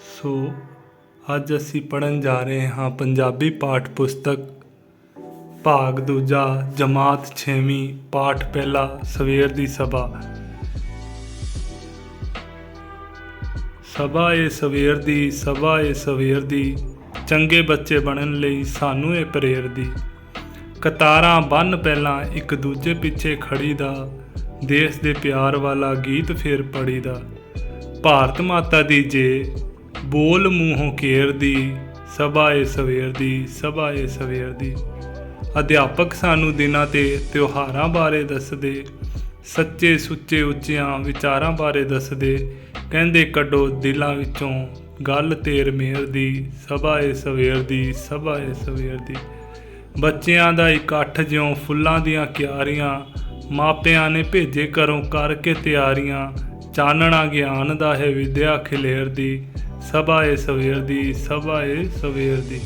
ਸੋ ਅੱਜ ਅਸੀਂ ਪੜਨ ਜਾ ਰਹੇ ਹਾਂ ਪੰਜਾਬੀ ਪਾਠ ਪੁਸਤਕ ਭਾਗ ਦੂਜਾ, ਜਮਾਤ 6ਵੀਂ ਪਾਠ ਪਹਿਲਾ, ਸਵੇਰ ਦੀ ਸਭਾ। ਸਭਾ ਏ ਸਵੇਰ ਦੀ, ਸਭਾ ਏ ਸਵੇਰ ਦੀ, ਚੰਗੇ ਬੱਚੇ ਬਣਨ ਲਈ ਸਾਨੂੰ ਇਹ ਪ੍ਰੇਰ ਦੀ। ਕਤਾਰਾਂ ਬੰਨ ਪਹਿਲਾਂ ਇੱਕ ਦੂਜੇ ਪਿੱਛੇ ਖੜੀ ਦਾ, ਦੇਸ਼ ਦੇ ਪਿਆਰ ਵਾਲਾ ਗੀਤ ਫੇਰ ਪੜੀ ਦਾ। ਭਾਰਤ ਮਾਤਾ ਦੀ ਜੇ ਬੋਲ ਮੂੰਹੋਂ ਕੇਰਦੀ ਸਭਾ ਏ ਸਵੇਰ ਦੀ ਸਭਾ ਏ ਸਵੇਰ ਦੀ। ਅਧਿਆਪਕ ਸਾਨੂੰ ਦਿਨਾਂ ਤੇ ਤਿਉਹਾਰਾਂ ਬਾਰੇ ਦੱਸਦੇ, ਸੱਚੇ ਸੁੱਚੇ ਉੱਚਿਆਂ ਵਿਚਾਰਾਂ ਬਾਰੇ ਦੱਸਦੇ। ਕਹਿੰਦੇ ਕੱਢੋ ਦਿਲਾਂ ਵਿੱਚੋਂ ਗੱਲ ਤੇਰ ਮੇਰ ਦੀ ਸਭਾ ਏ ਸਵੇਰ ਦੀ ਸਭਾ ਏ ਸਵੇਰ ਦੀ। ਬੱਚਿਆਂ ਦਾ ਇਕੱਠ ਜਿਉਂ ਫੁੱਲਾਂ ਦੀਆਂ ਕਿਆਰੀਆਂ, ਮਾਪਿਆਂ ਨੇ ਭੇਜੇ ਘਰੋਂ ਕਰਕੇ ਤਿਆਰੀਆਂ। ਚਾਨਣਾ ਗਿਆਨ ਦਾ ਹੈ ਵਿਦਿਆ ਖਿਲੇਰ ਦੀ, ਸਭਾ ਏ ਸਵੇਰ ਦੀ, ਸਭਾ ਏ ਸਵੇਰ ਦੀ।